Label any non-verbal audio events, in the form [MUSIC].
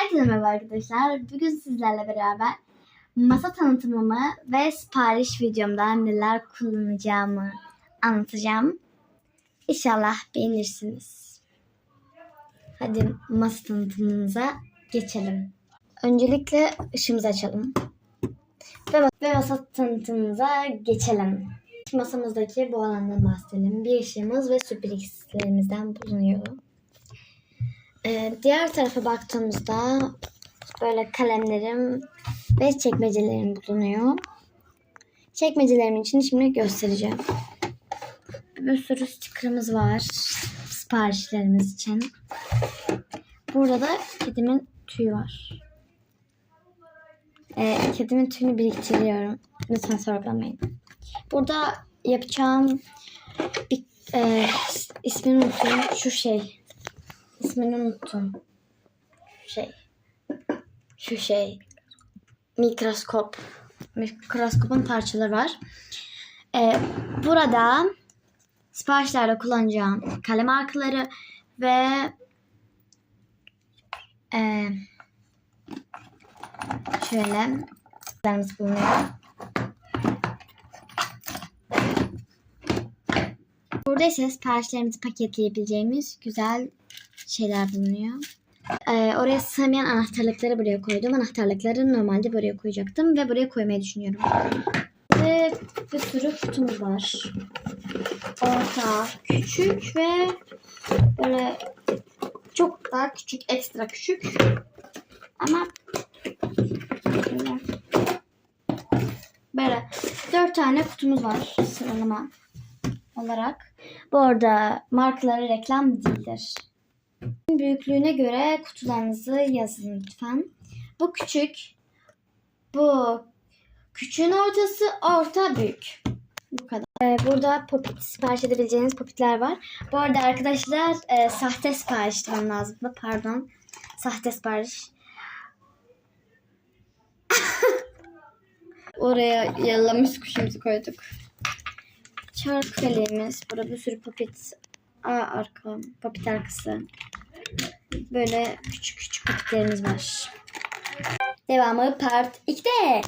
Herkese merhaba arkadaşlar. Bugün sizlerle beraber masa tanıtımımı ve sipariş videomda neler kullanacağımı anlatacağım. İnşallah beğenirsiniz. Hadi masa tanıtımımıza geçelim. Öncelikle ışığımızı açalım. Ve, ve masa tanıtımımıza geçelim. Masamızdaki bu alandan bahsedelim. Bir ışığımız ve süpürgelerimizden bulunuyor. Ee, diğer tarafa baktığımızda böyle kalemlerim ve çekmecelerim bulunuyor. Çekmecelerimin içini şimdi göstereceğim. Bir sürü sticker'ımız var siparişlerimiz için. Burada da kedimin tüyü var. Ee, kedimin tüyünü biriktiriyorum. Lütfen sorgulamayın. Burada yapacağım bir e, ismini unuttum. Şu şey. İsmini unuttum. Şey. Şu şey. Mikroskop. Mikroskopun parçaları var. Ee, burada siparişlerde kullanacağım kalem markaları ve e, şöyle bulunuyor. Burada ise siparişlerimizi paketleyebileceğimiz güzel şeyler bulunuyor. Ee, oraya sığmayan anahtarlıkları buraya koydum. Anahtarlıkları normalde buraya koyacaktım ve buraya koymayı düşünüyorum. Ve bir sürü kutumuz var. Orta, küçük ve böyle çok daha küçük, ekstra küçük. Ama böyle, böyle dört tane kutumuz var sıralama olarak. Bu arada markaları reklam değildir. Büyüklüğüne göre kutularınızı yazın lütfen. Bu küçük. Bu küçüğün ortası orta büyük. Bu kadar. Ee, burada popit sipariş edebileceğiniz popitler var. Bu arada arkadaşlar e, sahte sipariş demem lazım. Pardon. Sahte sipariş. [LAUGHS] Oraya yalamış kuşumuzu koyduk. Çark kalemiz. Burada bir sürü popit Aa, arka, popit arkası. Böyle küçük küçük popitlerimiz var. Devamı part 2'de.